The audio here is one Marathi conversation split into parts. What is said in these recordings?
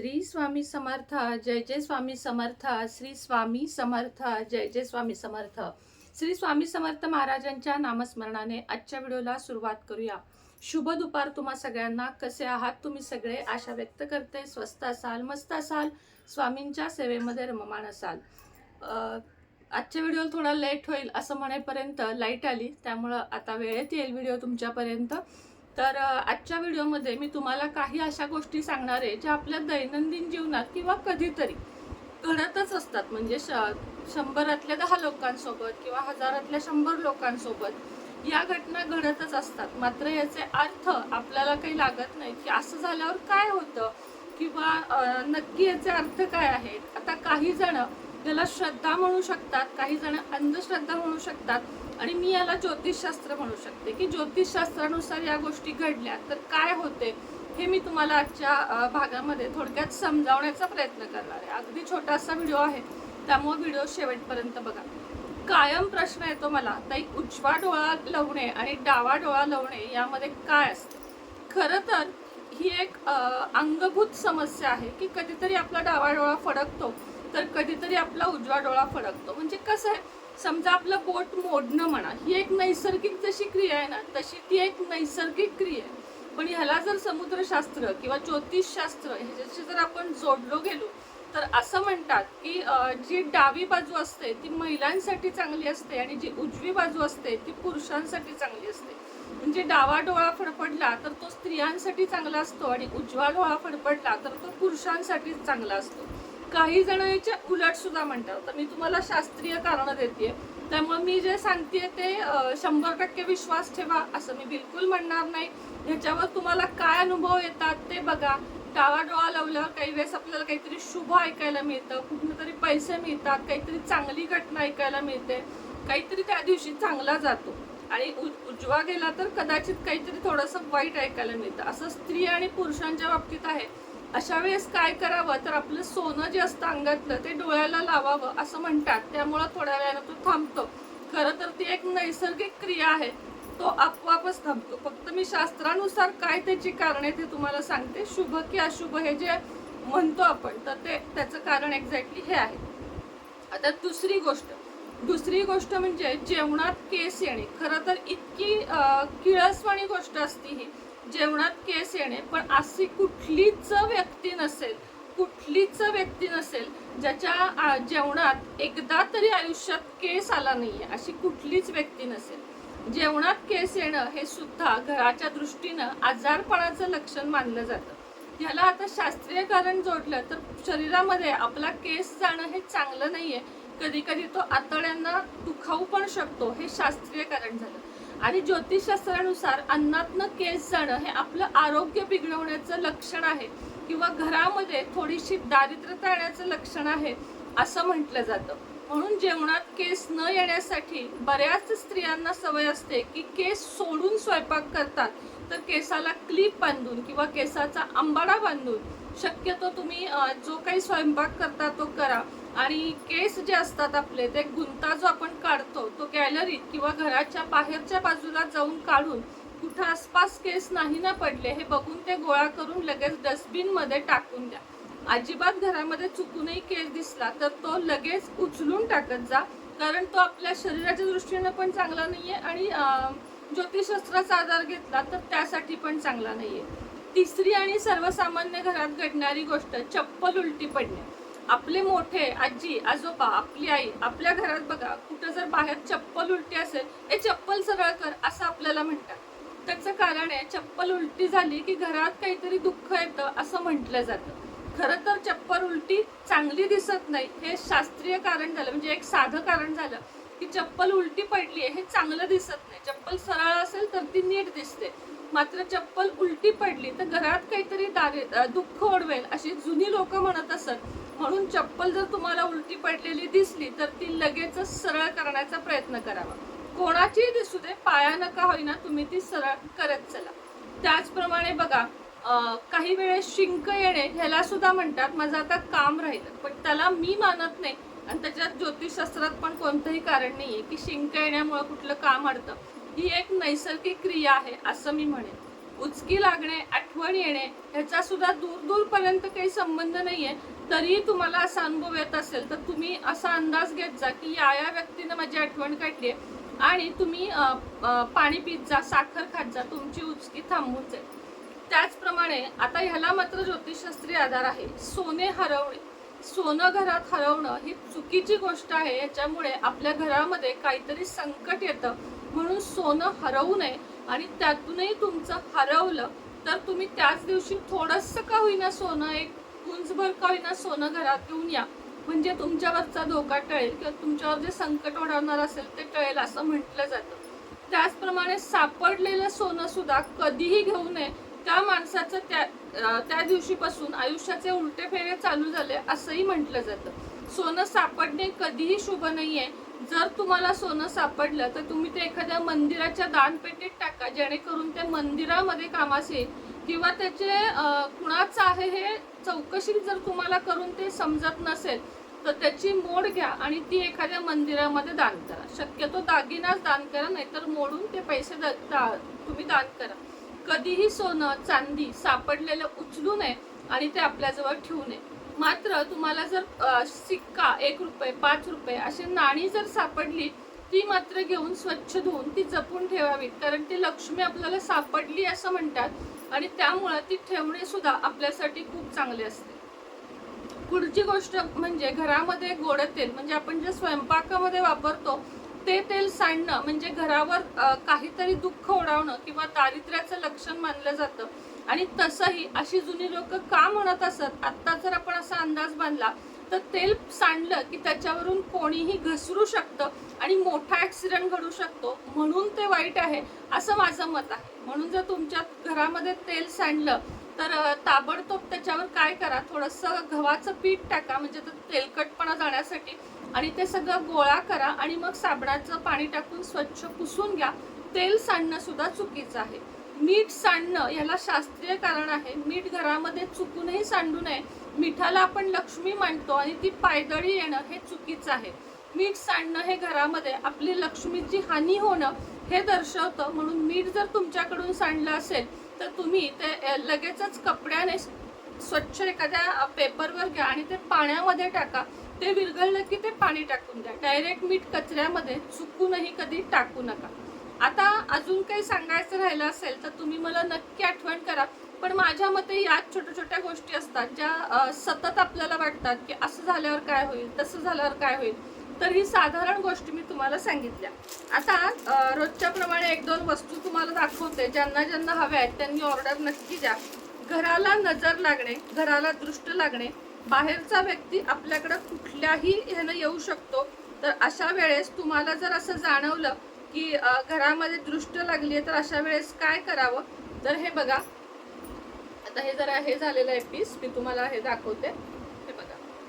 श्री स्वामी समर्थ जय जय स्वामी समर्थ श्री स्वामी समर्थ जय जय स्वामी समर्थ. श्री स्वामी समर्थ महाराजांच्या नामस्मरणाने आजच्या व्हिडिओला सुरुवात करूया. शुभ दुपार तुम्हा सगळ्यांना. कसे आहात तुम्ही सगळे? आशा व्यक्त करते. स्वस्त असाल मस्त असाल स्वामींच्या सेवेमध्ये रममाण असाल. आजच्या व्हिडिओ थोडा लेट होईल असं म्हणेपर्यंत लाइट आली त्यामुळं आता वेळेत येईल व्हिडिओ तुमच्यापर्यंत. तर आजच्या व्हिडिओमध्ये मी तुम्हाला काही अशा गोष्टी सांगणार आहे ज्या आपल्या दैनंदिन जीवनात किंवा कधीतरी घडतच असतात. म्हणजे श शंभरातल्या दहा लोकांसोबत किंवा हजारातल्या शंभर लोकांसोबत या घटना घडतच असतात. मात्र याचे अर्थ आपल्याला काही लागत नाही की असं झाल्यावर काय होतं किंवा नक्की याचे अर्थ काय आहेत. आता काही जण त्याला श्रद्धा म्हणू शकतात काही जण अंधश्रद्धा म्हणू शकतात. आणि मी याला ज्योतिषशास्त्र म्हणू शकते. की ज्योतिषशास्त्रानुसार या गोष्टी घडल्या तर काय होते हे मी तुम्हाला आजच्या भागामध्ये थोडक्यात समजावण्याचा प्रयत्न करणार आहे. अगदी छोटासा व्हिडिओ आहे त्यामुळे व्हिडिओ शेवटपर्यंत बघा. कायम प्रश्न येतो मला ताई उजवा डोळा लवणे आणि डावा डोळा लवणे यामध्ये काय असतं? खरं तर ही एक अंगभूत समस्या आहे की कधीतरी आपला डावा डोळा फडकतो तर कधीतरी आपला उजवा डोळा फडकतो. म्हणजे कसं आहे समजा आपलं बोट मोडणं म्हणा ही एक नैसर्गिक जशी क्रिया आहे ना तशी ती एक नैसर्गिक क्रिया आहे. पण ह्याला जर समुद्रशास्त्र किंवा ज्योतिषशास्त्र ह्याच्याशी जर आपण जोडलो गेलो तर असं म्हणतात की जी डावी बाजू असते ती महिलांसाठी चांगली असते आणि जी उजवी बाजू असते ती पुरुषांसाठी चांगली असते. म्हणजे डावा डोळा फडफडला तर तो स्त्रियांसाठी चांगला असतो आणि उजवा डोळा फडफडला तर तो पुरुषांसाठी चांगला असतो. काही जण याच्या उलट सुद्धा म्हणतात. तर मी तुम्हाला शास्त्रीय कारण देते. त्यामुळे मी जे सांगते ते शंभर टक्के विश्वास ठेवा असं मी बिलकुल म्हणणार नाही. ह्याच्यावर तुम्हाला काय अनुभव येतात ते बघा. डावा डोळा लावल्यावर काही वेळेस आपल्याला काहीतरी शुभ ऐकायला मिळतं. कुठून तरी पैसे मिळतात काहीतरी चांगली घटना ऐकायला मिळते. काहीतरी त्या दिवशी चांगला जातो. आणि उ- उजवा गेला तर कदाचित काहीतरी थोडंसं वाईट ऐकायला मिळतं. असं स्त्री आणि पुरुषांच्या बाबतीत आहे. अशा वेळेस काय करावं? तर आपलं सोनं जे असतं अंगातलं ते डोळ्याला लावावं असं म्हणतात. त्यामुळं थोड्या वेळानं तो थांबतो. खरं तर ती एक नैसर्गिक क्रिया आहे. तो आपोआपच थांबतो. फक्त मी शास्त्रानुसार काय त्याची कारणे ते तुम्हाला सांगते. शुभ की अशुभ हे जे म्हणतो आपण तर ते त्याचं कारण एक्झॅक्टली हे आहे. आता दुसरी गोष्ट. दुसरी गोष्ट म्हणजे जेवणात केस येणे. खरं तर इतकी किळसवाणी गोष्ट असती ही. जेवणात केस येणे पण अशी कुठलीच व्यक्ती नसेल कुठलीच व्यक्ती नसेल ज्याच्या जेवणात एकदा तरी आयुष्यात केस आला नाही आहे अशी कुठलीच व्यक्ती नसेल. जेवणात केस येणं हे सुद्धा घराच्या दृष्टीनं आजारपणाचं लक्षण मानलं जातं. ह्याला आता शास्त्रीय कारण जोडलं तर शरीरामध्ये आपला केस जाणं हे चांगलं नाहीये. कधी कधी तो आतड्यांना दुखावू पण शकतो हे शास्त्रीय कारण झालं. आणि ज्योतिषशास्त्रानुसार अन्नातनं केस जाणं हे आपलं आरोग्य बिघडवण्याचं लक्षण आहे किंवा घरामध्ये थोडीशी दारिद्र्यता येण्याचं लक्षण आहे असं म्हटलं जातं. म्हणून जेवणात केस न येण्यासाठी बऱ्याच स्त्रियांना सवय असते की केस सोडून स्वयंपाक करतात. तर केसाला क्लिप बांधून किंवा केसाचा आंबाडा बांधून शक्यतो तुम्ही जो काही स्वयंपाक करता तो करा. आणि केस जे असतात आपले ते गुंता जो आपण काढतो तो गॅलरीत किंवा घराच्या बाहेरच्या बाजूला जाऊन काढून कुठं आसपास केस नाही ना पडले हे बघून ते गोळा करून लगेच डस्टबिनमध्ये टाकून द्या. अजिबात घरामध्ये चुकूनही केस दिसला तर तो लगेच उचलून टाकत जा कारण तो आपल्या शरीराच्या दृष्टीने पण चांगला नाहीये आणि ज्योतिषशास्त्राचा आधार घेतला तर त्यासाठी पण चांगला नाहीये. तिसरी आणि सर्वसामान्य घरात घडणारी गोष्ट चप्पल उलटी पडणे. आपले मोठे आजी आजोबा आपली आई आपल्या घरात बघा कुठं जर बाहेर चप्पल उलटी असेल ए चप्पल सरळ कर असं आपल्याला म्हणतात. त्याचं कारण आहे चप्पल उलटी झाली की घरात काहीतरी दुःख येतं असं म्हटलं जातं. खरं तर चप्पल उलटी चांगली दिसत नाही हे शास्त्रीय कारण झालं म्हणजे एक साधं कारण झालं की चप्पल उलटी पडली आहे हे चांगलं दिसत नाही. चप्पल सरळ असेल तर ती नीट दिसते. मात्र चप्पल उलटी पडली तर घरात काहीतरी दारे दुःख ओढवेल अशी जुनी लोक म्हणत असत. म्हणून चप्पल जर तुम्हाला उलटी पडलेली दिसली तर ती लगेचच सरळ करण्याचा प्रयत्न करावा. कोणाचीही दिसू दे पाया नका होईना तुम्ही ती सरळ करत चला. त्याचप्रमाणे बघा काही वेळेस शिंक येणे ह्याला सुद्धा म्हणतात माझं आता काम राहिलं. पण त्याला मी मानत नाही. आणि त्याच्यात ज्योतिषशास्त्रात पण कोणतंही कारण नाहीये की शिंक येण्यामुळे कुठलं काम अडतं. ही एक नैसर्गिक क्रिया आहे असं मी म्हणेन. उचकी लागणे आठवण येणे ह्याचा सुद्धा दूर दूरपर्यंत काही संबंध नाहीये. तरीही तुम्हाला असा अनुभव येत असेल तर तुम्ही असा अंदाज घेत जा की या या व्यक्तीनं माझी आठवण काढली आणि तुम्ही पाणी पित जा साखर खात जा तुमची उचकी थांबून जाईल त्याचप्रमाणे आता ह्याला मात्र ज्योतिषशास्त्रीय आधार आहे. सोने हरवणे सोनं घरात हरवणं ही चुकीची गोष्ट आहे याच्यामुळे आपल्या घरामध्ये काहीतरी संकट येतं. म्हणून सोनं हरवू नये आणि त्यातूनही तुमचं हरवलं तर तुम्ही त्याच दिवशी थोडंसं का होईना सोनं एक गुंजभर का ना सोनं घरात घेऊन या. म्हणजे तुमच्यावरचा धोका टळेल किंवा तुमच्यावर जे संकट ओढवणार असेल ते टळेल असं म्हटलं जातं. त्याचप्रमाणे सापडलेलं सोनं सुद्धा कधीही घेऊ नये. त्या माणसाचं त्या त्या दिवशीपासून आयुष्याचे उलटे फेरे चालू झाले असंही म्हटलं जातं. सोनं सापडणे कधीही शुभ नाहीये. जर तुम्हाला सोनं सापडलं तर तुम्ही ते एखाद्या मंदिराच्या दानपेटीत टाका जेणेकरून ते मंदिरामध्ये कामास येईल. किंवा त्याचे कुणाचं आहे हे चौकशी जर तुम्हाला करून ते समजत नसेल तर त्याची मोड घ्या आणि ती एखाद्या मंदिरामध्ये दान करा. शक्यतो दागिनाच दान करा नाहीतर मोडून ते पैसे द- दा- तुम्ही दान करा. कधीही सोनं चांदी सापडलेलं उचलू नये आणि ते आपल्याजवळ ठेवू नये. मात्र तुम्हाला जर सिक्का एक रुपये पाच रुपये अशी नाणी जर सापडली ती मात्र घेऊन स्वच्छ धुवून ती जपून ठेवावी कारण ती लक्ष्मी आपल्याला सापडली असं म्हणतात आणि त्यामुळं ती ठेवणे सुद्धा आपल्यासाठी खूप चांगले असते. पुढची गोष्ट म्हणजे घरामध्ये गोड तेल म्हणजे आपण जे स्वयंपाकामध्ये वापरतो ते तेल सांडणं म्हणजे घरावर काहीतरी दुःख ओढावणं किंवा दारिद्र्याचं लक्षण मानलं जातं. आणि तसंही अशी जुनी लोक का म्हणत असत? आत्ता जर आपण असा अंदाज बांधला तर तेल सांडलं की त्याच्यावरून कोणीही घसरू शकतं. आणि मोठा ऍक्सिडेंट घडू शकतो. म्हणून ते वाईट आहे असं माझं मत आहे. म्हणून जर तुमच्या घरामध्ये तेल सांडलं तर ताबडतोब त्याच्यावर काय करा? थोडंसं गव्हाचं पीठ टाका म्हणजे ते तेलकटपणा जाण्यासाठी आणि ते सगळं गोळा करा आणि मग साबणाचं पाणी टाकून स्वच्छ पुसून घ्या. तेल सांडणं सुद्धा चुकीचं आहे. मीठ सांडणं याला शास्त्रीय कारण आहे. मीठ घरामध्ये चुकूनही सांडू नये. मिठाला आपण लक्ष्मी मानतो आणि ती पायदळी येणं हे चुकीचं आहे. मीठ सांडणं हे घरामध्ये आपली लक्ष्मीची हानी होणं हे दर्शवतं. म्हणून मीठ जर तुमच्याकडून सांडलं असेल तर तुम्ही ते लगेचच कपड्याने स्वच्छ एखाद्या पेपरवर घ्या आणि ते पाण्यामध्ये टाका. ते विरघळलं की ते पाणी टाकून द्या. डायरेक्ट मीठ कचऱ्यामध्ये चुकूनही कधी टाकू नका. आता अजून काही सांगायचं राहिलं असेल तर तुम्ही मला नक्की आठवण करा. पण माझ्या मते याच छोट्या छोट्या गोष्टी असतात ज्या सतत आपल्याला वाटतात की असं झाल्यावर काय होईल तसं झाल्यावर काय होईल. तर ही साधारण गोष्टी मी तुम्हाला सांगितल्या आता रोजच्या प्रमाणे एक दोन वस्तू तुम्हाला दाखवते. ज्यांना ज्यांना हव्या आहेत त्यांनी ऑर्डर नक्की द्या. घराला नजर लागणे घराला दृष्ट लागणे बाहेरचा व्यक्ती आपल्याकडं कुठल्याही ह्यानं येऊ शकतो. तर अशा वेळेस तुम्हाला जर असं जाणवलं की घरामध्ये दृष्ट लागली आहे तर अशा वेळेस काय करावं? तर हे बघा. आता हे जरा हे झालेलं आहे पीस मी तुम्हाला हे दाखवते.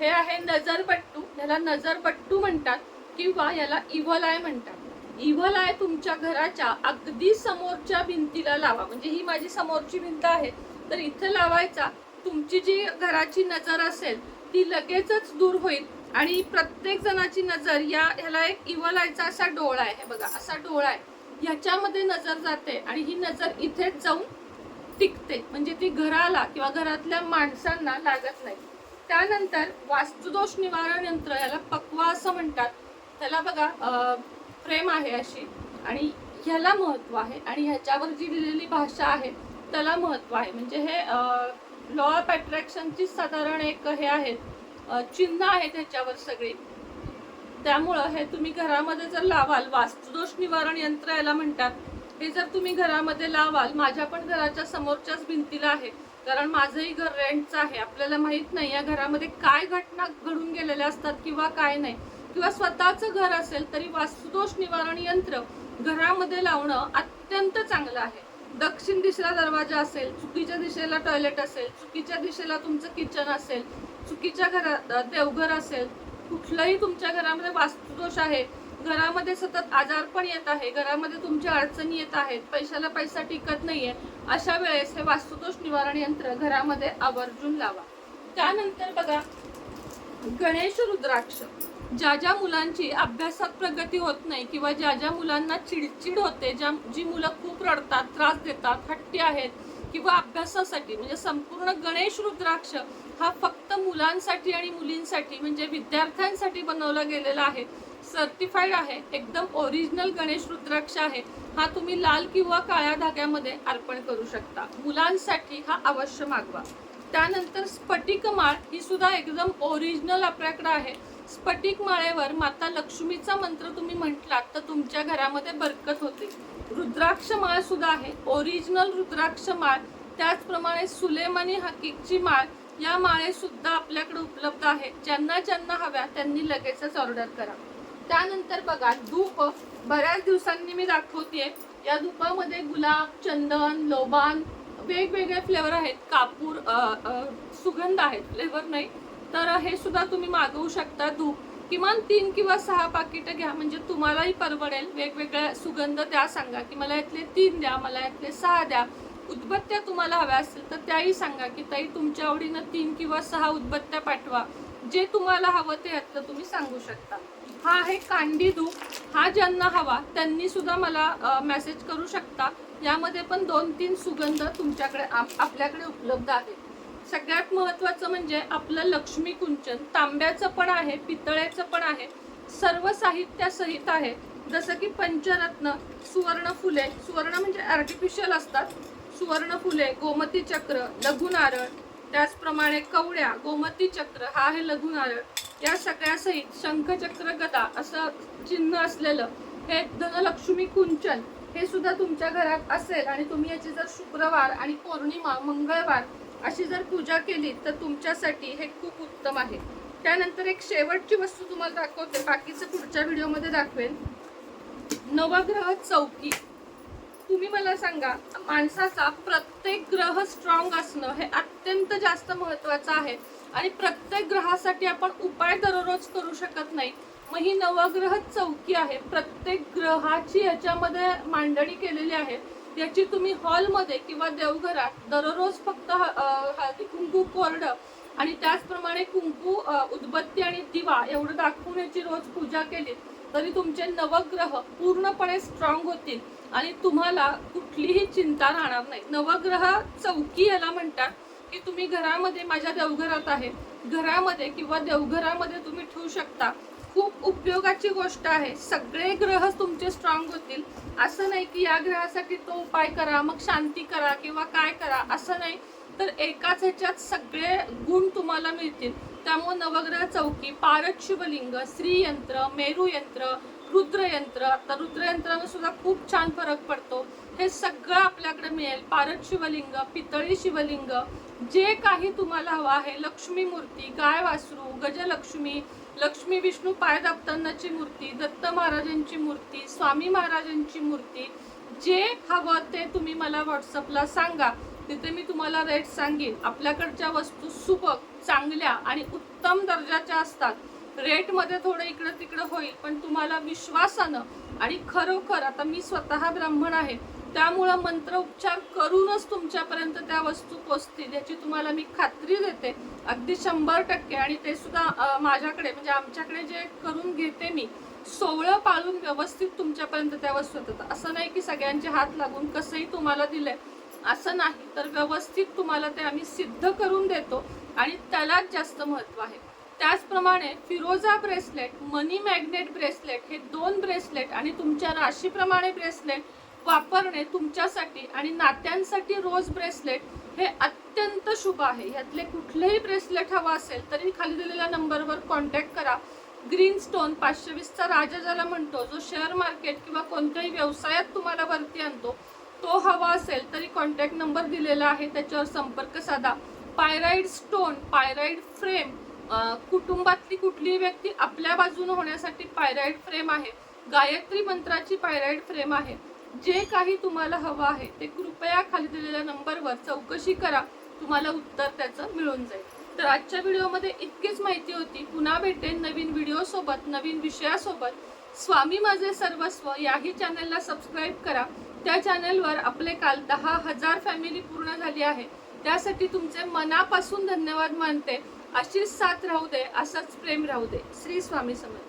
हे आहे नजरपट्टू. याला नजरपट्टू म्हणतात किंवा याला इव्हल आय म्हणतात. इव्हल आय तुमच्या घराच्या अगदी समोरच्या भिंतीला लावा. म्हणजे ही माझी समोरची भिंत आहे. तर इथे लावायचा. तुमची जी घराची नजर असेल ती लगेचच दूर होईल. आणि प्रत्येक जणाची नजर या ह्याला एक इव्हल आयचा असा डोळा आहे. बघा असा डोळा आहे. ह्याच्यामध्ये नजर जाते आणि ही नजर इथेच जाऊन टिकते. म्हणजे ती घराला किंवा घरातल्या माणसांना लागत नाही. त्यानंतर वास्तुदोष निवारण यंत्र याला पक्वा असं म्हणतात. त्याला बघा फ्रेम आहे अशी. आणि ह्याला महत्त्व आहे. आणि ह्याच्यावर जी लिहिलेली भाषा आहे त्याला महत्त्व आहे. म्हणजे हे लॉ ऑफ अट्रॅक्शनची साधारण एक हे आहेत. चिन्ह आहेत ह्याच्यावर सगळी. त्यामुळं हे तुम्ही घरामध्ये जर लावाल वास्तुदोष निवारण यंत्र याला म्हणतात. हे जर तुम्ही घरामध्ये लावाल माझ्या पण घराच्या समोरच्याच भिंतीला आहे. कारण माझंही घर रेंटचं आहे. आपल्याला माहीत नाही या घरामध्ये काय घटना घडून गेलेल्या असतात किंवा काय नाही. किंवा स्वतःचं घर असेल तरी वास्तुदोष निवारण यंत्र घरामध्ये लावणं अत्यंत चांगलं आहे. दक्षिण दिशेला दरवाजा असेल चुकीच्या दिशेला टॉयलेट असेल चुकीच्या दिशेला तुमचं किचन असेल चुकीच्या घरात देवघर असेल कुठलंही तुमच्या घरामध्ये वास्तुदोष आहे घरामध्ये सतत आजार पण येत आहे घरामध्ये तुमच्या अडचणी येत आहेत पैशाला पैसा टिकत नाहीये अशा वेळेस हे वास्तुदोष निवारण यंत्र घरामध्ये आवर्जून लावा. त्यानंतर बघा गणेश रुद्राक्ष. ज्या ज्या मुलांची अभ्यासात प्रगती होत नाही किंवा ज्या ज्या मुलांना चिडचिड होते ज्या जी मुलं खूप रडतात त्रास देतात हट्टी आहेत किंवा अभ्यासासाठी म्हणजे संपूर्ण गणेश रुद्राक्ष हा फक्त मुलांसाठी आणि मुलींसाठी म्हणजे विद्यार्थ्यांसाठी बनवला गेलेला आहे सर्टिफाईड आहे एकदम ओरिजिनल गणेश रुद्राक्ष आहे. हा तुम्ही लाल किंवा काळ्या धाग्यामध्ये अर्पण करू शकता. मुलांसाठी हा अवश्य मागवा. त्यानंतर स्फटिक माळ ही सुद्धा एकदम ओरिजिनल आपल्याकडे आहे. स्फटिक माळेवर माता लक्ष्मीचा मंत्र तुम्ही म्हटलात तर तुमच्या घरामध्ये बरकत होते. रुद्राक्ष माळ सुद्धा आहे. ओरिजिनल रुद्राक्ष माळ. त्याचप्रमाणे सुलेमानी हकीकची माळ. या माळे सुद्धा आपल्याकडे उपलब्ध आहेत ज्यांना ज्यांना हव्या त्यांनी लगेचच ऑर्डर करा. त्यानंतर बघा धूप. बऱ्याच दिवसांनी मी दाखवते या धूपामध्ये गुलाब चंदन लोबान वेगवेगळे फ्लेवर आहेत. कापूर सुगंध आहेत. फ्लेवर नाही. तर हे सुद्धा तुम्ही मागवू शकता धूप. किमान तीन किंवा सहा पाकिट घ्या. म्हणजे तुम्हालाही परवडेल. वेगवेगळ्या सुगंध द्या सांगा की मला यातले तीन द्या मला यातले सहा द्या. उदबत्त्या तुम्हाला हव्या असतील तर त्याही सांगा की ताई तुमच्या आवडीनं तीन किंवा सहा उदबत्त्या पाठवा. जे तुम्हाला हवं ते यातलं तुम्ही सांगू शकता. हा आहे कांडी धूप. हा ज्यांना हवा त्यांनी सुद्धा मला मेसेज करू शकता. यामध्ये पण दोन तीन सुगंध तुमच्याकडे आपल्याकडे उपलब्ध आहेत. सगळ्यात महत्वाचं म्हणजे आपलं लक्ष्मी कुंचन तांब्याचं पण आहे पितळ्याचं पण आहे सर्व साहित्यासहित आहे. जसं की पंचरत्न सुवर्ण फुले सुवर्ण म्हणजे आर्टिफिशियल असतात. सुवर्ण फुले गोमती चक्र लघु नारळ त्याचप्रमाणे कवड्या गोमती चक्र हा आहे लघुनारळ या सगळ्यासहित शंखचक्र गदा असं चिन्ह असलेलं हे धनलक्ष्मी कुंचन हे सुद्धा तुमच्या घरात असेल आणि तुम्ही याची जर शुक्रवार आणि पौर्णिमा मंगळवार अशी जर पूजा केली तर तुमच्यासाठी हे खूप उत्तम आहे. त्यानंतर एक शेवटची वस्तू तुम्हाला दाखवते. बाकीचं पुढच्या व्हिडिओमध्ये दाखवेन. नवग्रह चौकी. तुम्ही मला सांगा माणसाचा प्रत्येक ग्रह स्ट्रॉंग असणं हे अत्यंत जास्त महत्वाचं आहे. आणि प्रत्येक ग्रहासाठी आपण उपाय दररोज करू शकत नाही. मग ही नवग्रह चौकी आहे. प्रत्येक ग्रहाची याच्यामध्ये मांडणी केलेली आहे. याची तुम्ही हॉलमध्ये किंवा देवघरात दररोज फक्त ह- हळदी कुंकू कोरडं आणि त्याचप्रमाणे कुंकू उदबत्ती आणि दिवा एवढं दाखवून याची रोज पूजा केली तरी तुमचे नवग्रह पूर्णपणे स्ट्रॉंग होतील. आणि तुम्हाला कुठलीही चिंता राहणार नाही. नवग्रह चौकी याला म्हणतात की तुम्ही घरामध्ये माझ्या देवघरात आहे. घरामध्ये किंवा देवघरामध्ये तुम्ही ठेवू शकता. खूप उपयोगाची गोष्ट आहे. सगळे ग्रह तुमचे स्ट्रॉंग होतील. असं नाही की या ग्रहासाठी तो उपाय करा मग शांती करा किंवा काय करा असं नाही. तर एकाच ह्याच्यात सगळे गुण तुम्हाला मिळतील. त्यामुळे नवग्रह चौकी पारद शिवलिंग श्रीयंत्र मेरुयंत्र रुद्रयंत्र. आता रुद्रयंत्रानं सुद्धा खूप छान फरक पडतो. हे सगळं आपल्याकडे मिळेल. पारद शिवलिंग पितळी शिवलिंग जे काही तुम्हाला हवं आहे लक्ष्मी मूर्ती गाय वासरू गजलक्ष्मी लक्ष्मी विष्णू पाय दाबतानाची मूर्ती दत्त महाराजांची मूर्ती स्वामी महाराजांची मूर्ती जे हवं ते तुम्ही मला व्हॉट्सअपला सांगा. तिथे मी तुम्हाला रेट सांगेन. आपल्याकडच्या वस्तू सुबक चांगल्या आणि उत्तम दर्जाच्या असतात. रेटमध्ये थोडं इकडं तिकडं होईल पण तुम्हाला विश्वासानं आणि खरोखर आता मी स्वतः ब्राह्मण आहे त्यामुळं मंत्र उपचार करूनच तुमच्यापर्यंत त्या वस्तू पोचतील याची तुम्हाला मी खात्री देते. अगदी शंभर टक्के आणि ते सुद्धा माझ्याकडे म्हणजे आमच्याकडे जे करून घेते मी सोवळं पाळून व्यवस्थित तुमच्यापर्यंत त्या वस्तू येतात. असं नाही की सगळ्यांचे हात लागून कसंही तुम्हाला दिलंय असं नाही. तर व्यवस्थित तुम्हाला ते आम्ही सिद्ध करून देतो आणि त्यालाच जास्त महत्त्व आहे. त्याचप्रमाणे फिरोजा ब्रेसलेट मनी मॅग्नेट ब्रेसलेट हे दोन ब्रेसलेट आणि तुमच्या राशीप्रमाणे ब्रेसलेट वापरणे तुमच्यासाठी आणि नात्यांसाठी रोज ब्रेसलेट हे अत्यंत शुभ आहे. यातले कुठलेही ब्रेसलेट हवं असेल तरी खाली दिलेल्या नंबरवर कॉन्टॅक्ट करा. ग्रीन स्टोन पाचशे वीसचा राजा ज्याला म्हणतो जो शेअर मार्केट किंवा कोणत्याही व्यवसायात तुम्हाला वरती आणतो तो हवा असेल तरी कॉन्टॅक्ट नंबर दिलेला आहे त्याच्यावर संपर्क साधा. पायराईड स्टोन पायराईड फ्रेम कुटुंबातली कुठलीही व्यक्ती आपल्या बाजूने होण्यासाठी पायराईड फ्रेम आहे. गायत्री मंत्राची पायराईड फ्रेम आहे. जे काही तुम्हाला हवं आहे ते कृपया खाली दिलेल्या नंबरवर चौकशी करा. तुम्हाला उत्तर त्याचं मिळून जाईल. तर आजच्या व्हिडिओमध्ये इतकीच माहिती होती. पुन्हा भेटेन नवीन व्हिडिओसोबत नवीन विषयासोबत. स्वामी माझे सर्वस्व याही चॅनलला सबस्क्राईब करा. त्या चॅनलवर आपले काल दहा हजार फॅमिली पूर्ण झाली आहे. त्यासाठी तुमचे मनापासून धन्यवाद मानते. अशीच साथ राहू दे असंच प्रेम राहू दे. श्री स्वामी समर्थ.